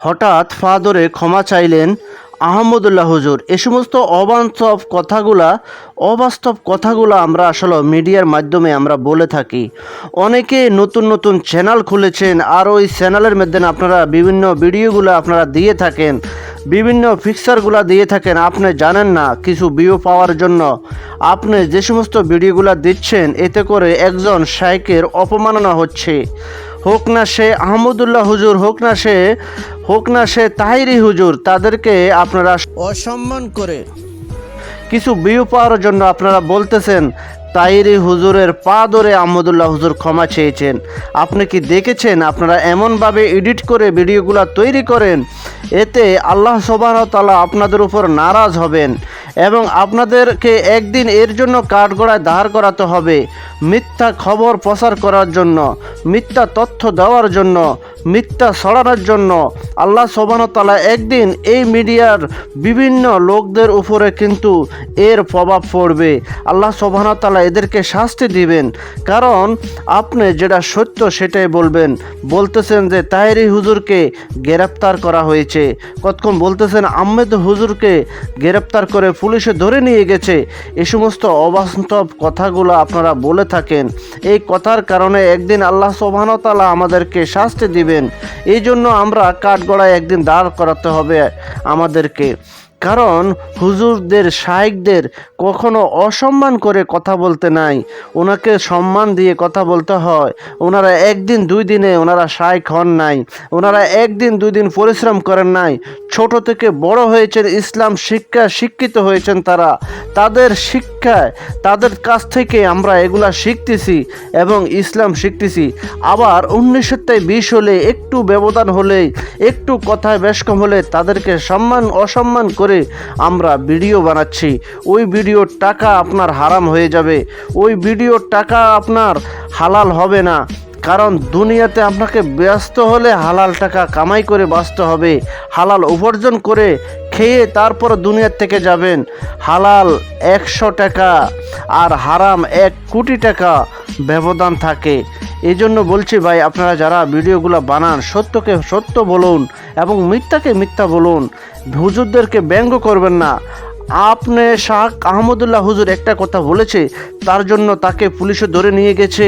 হঠাৎ ফা ধরে ক্ষমা চাইলেন আহমদুল্লাহ হুজুর। এ সমস্ত অবাস্তব কথাগুলা, অবাস্তব কথাগুলো আমরা আসলে মিডিয়ার মাধ্যমে আমরা বলে থাকি। অনেকে নতুন নতুন চ্যানেল খুলেছেন, আর ওই চ্যানেলের মধ্যে আপনারা বিভিন্ন ভিডিওগুলো আপনারা দিয়ে থাকেন, বিভিন্ন ফিক্সারগুলো দিয়ে থাকেন, আপনি জানেন না, কিছু ভিউ পাওয়ার জন্য। আপনি যে সমস্ত ভিডিওগুলো দিচ্ছেন, এতে করে একজন শাইকের অপমাননা হচ্ছে। হোক না সে আহমদুল্লাহ হুজুর, হোক না সে হোক না সে তাহিরি হুজুর তাদেরকে আপনারা অসম্মান করে। কিছু বিউ পাওয়ার জন্য আপনারা বলতেছেন তাইরি হুজুরের পা ধরে আহমদুল্লাহ হুজুর ক্ষমা চেয়েছেন। আপনি কি দেখেছেন আপনারা এমনভাবে এডিট করে ভিডিওগুলো তৈরি করেন এতে আল্লাহ তাআলা আপনাদের উপর নারাজ হবেন এবং আপনাদেরকে একদিন এর জন্য কাঠগড়ায় দাঁড় করাতে হবে। মিথ্যা খবর প্রচার করার জন্য মিথ্যা তথ্য দেওয়ার জন্য মিথ্যা ছড়ানোর জন্য আল্লাহ তাআলা একদিন এই মিডিয়ার বিভিন্ন লোকদের উপরে কিন্তু এর প্রভাব পড়বে। আল্লাহ তাআলা এদেরকে শাস্তি দিবেন। কারণ আপনি যেটা সত্য সেটাই বলবেন। বলতেছেন যে তাহেরি হুজুরকে গ্রেপ্তার করা হয়েছে। কতক্ষণ বলতেছেন, আহমেদ হুজুরকে গ্রেপ্তার করে পুলিশে ধরে নিয়ে গেছে। এ সমস্ত অবাস্তব কথাগুলো আপনারা বলে থাকেন। এই কথার কারণে একদিন আল্লাহ তাআলা আমাদেরকে শাস্তি দিবেন। এই জন্য আমরা কাঠগড়ায় একদিন দাঁড় করাতে হবে আমাদেরকে। কারণ হুজুরদের শাইকদের কখনো অসম্মান করে কথা বলতে নাই। ওনাকে সম্মান দিয়ে কথা বলতে হয়। ওনারা একদিন, দুই দিনে ওনারা শাইক হন নাই। ওনারা একদিন, দুই দিন পরিশ্রম করেন নাই। ছোট থেকে বড় হয়েছেন ইসলাম শিক্ষা, শিক্ষিত হয়েছেন তারা। তাদের শিক্ষায় তাদের কাছ থেকে আমরা এগুলা শিখতেছি এবং ইসলাম শিখতেছি। আবার উনিশশোটায় বিশ হলে একটু ব্যবধান হলে একটু কথায় বেশ কম হলে তাদেরকে সম্মান, অসম্মান করে আমরা ভিডিও বানাচ্ছি। ওই ভিডিওর টাকা আপনার হারাম হয়ে যাবে। ওই ভিডিওর টাকা আপনার হালাল হবে না। কারণ দুনিয়াতে আপনাকে ব্যস্ত হলে হালাল টাকা কামাই করে বাঁচতে হবে। হালাল উপার্জন করে খেয়ে তারপর দুনিয়ার থেকে যাবেন। হালাল একশো টাকা আর হারাম এক কোটি টাকা ব্যবধান থাকে। এই জন্য বলছি ভাই, আপনারা যারা ভিডিওগুলো বানান, সত্যকে সত্য বলুন এবং মিথ্যাকে মিথ্যা বলুন, হুজুরদেরকে ব্যঙ্গ করবেন না। আপনি শাহ আহমদুল্লাহ হুজুর একটা কথা বলেছে, তার জন্য তাকে পুলিশে ধরে নিয়ে গেছে।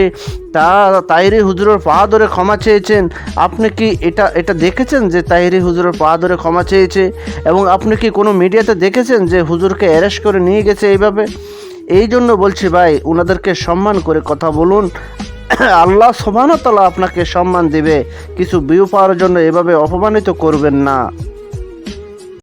তা তাইরি হুজুরের পা ধরে ক্ষমা চেয়েছেন। আপনি কি এটা এটা দেখেছেন যে তাইরি হুজুরের পা ধরে ক্ষমা চেয়েছে? এবং আপনি কি কোনো মিডিয়াতে দেখেছেন যে হুজুরকে অ্যারেস্ট করে নিয়ে গেছে এইভাবে? এই জন্য বলছি ভাই ওনাদেরকে সম্মান করে কথা বলুন। আল্লাহ সমানতলা আপনাকে সম্মান দিবে। কিছু বিউ পাওয়ার জন্য এভাবে অপমানিত করবেন না।